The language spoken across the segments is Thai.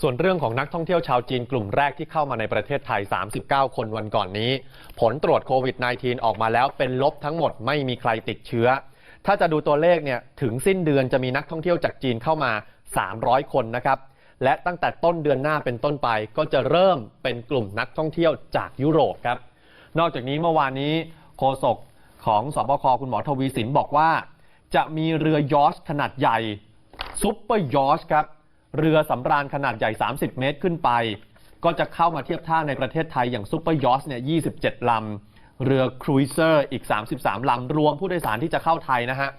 ส่วนเรื่องของนักท่องเที่ยวชาวจีนกลุ่มแรกที่เข้ามาในประเทศไทย 39 คนวันก่อนนี้ ผลตรวจโควิด -19 ออกมาแล้วเป็นลบทั้งหมดไม่มีใครติดเชื้อ ถ้าจะดูตัวเลขเนี่ยถึงสิ้นเดือนจะมีนักท่องเที่ยวจากจีนเข้ามา 300 คนนะครับ และตั้งแต่ต้นเดือนหน้าเป็นต้นไป ก็จะเริ่มเป็นกลุ่มนักท่องเที่ยวจากยุโรปครับ นอกจากนี้เมื่อวานนี้โฆษกของสบคคุณหมอทวีสินบอกว่า จะมีเรือยอชขนาดใหญ่ซุปเปอร์ยอชครับ เรือสำราญขนาดใหญ่ 30 เมตรขึ้นไป ก็จะเข้ามาเทียบท่าในประเทศไทยอย่างซุปเปอร์ยอชต์เนี่ย 27 ลำ เรือครูเซอร์อีก 33 ลำ รวมผู้โดยสารที่จะเข้าไทยนะฮะ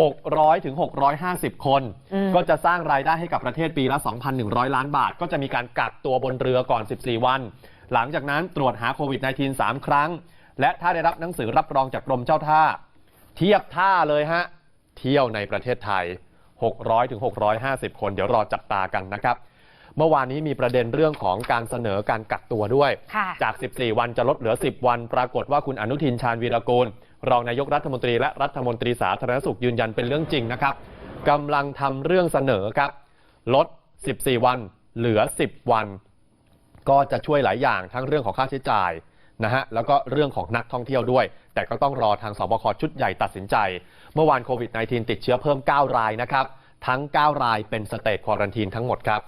600 ถึง 650 คนอืมก็จะสร้างรายได้ให้กับประเทศปีละ 2,100 ล้านบาท ก็จะมีการกักตัวบนเรือก่อน 14 วัน หลังจากนั้นตรวจหาโควิด -19 3 ครั้ง และถ้าได้รับหนังสือรับรองจากกรมเจ้าท่า เทียบท่าเลยฮะ เที่ยวในประเทศไทย 600ถึง650 คน เดี๋ยวรอจับตากันนะครับ เมื่อวานนี้มีประเด็นเรื่องของการเสนอการกักตัวด้วยค่ะจาก 14 วันจะลดเหลือ 10 วัน ปรากฏว่าคุณอนุทินชาญวีรกูล รองนายกรัฐมนตรีและรัฐมนตรีสาธารณสุขยืนยันเป็นเรื่องจริงนะครับกำลังทำเรื่องเสนอครับ ลด 14 วัน เหลือ 10 วัน ก็จะช่วยหลายอย่างทั้งเรื่องของค่าใช้จ่าย นะฮะแล้วก็เรื่องของนักท่องเที่ยวด้วย แต่ก็ต้องรอทางสบคชุดใหญ่ตัดสินใจ เมื่อวานโควิด -19 ติดเชื้อเพิ่ม 9 รายนะครับ ทั้ง 9 รายเป็นสเตจควอรันทีนทั้งหมดครับ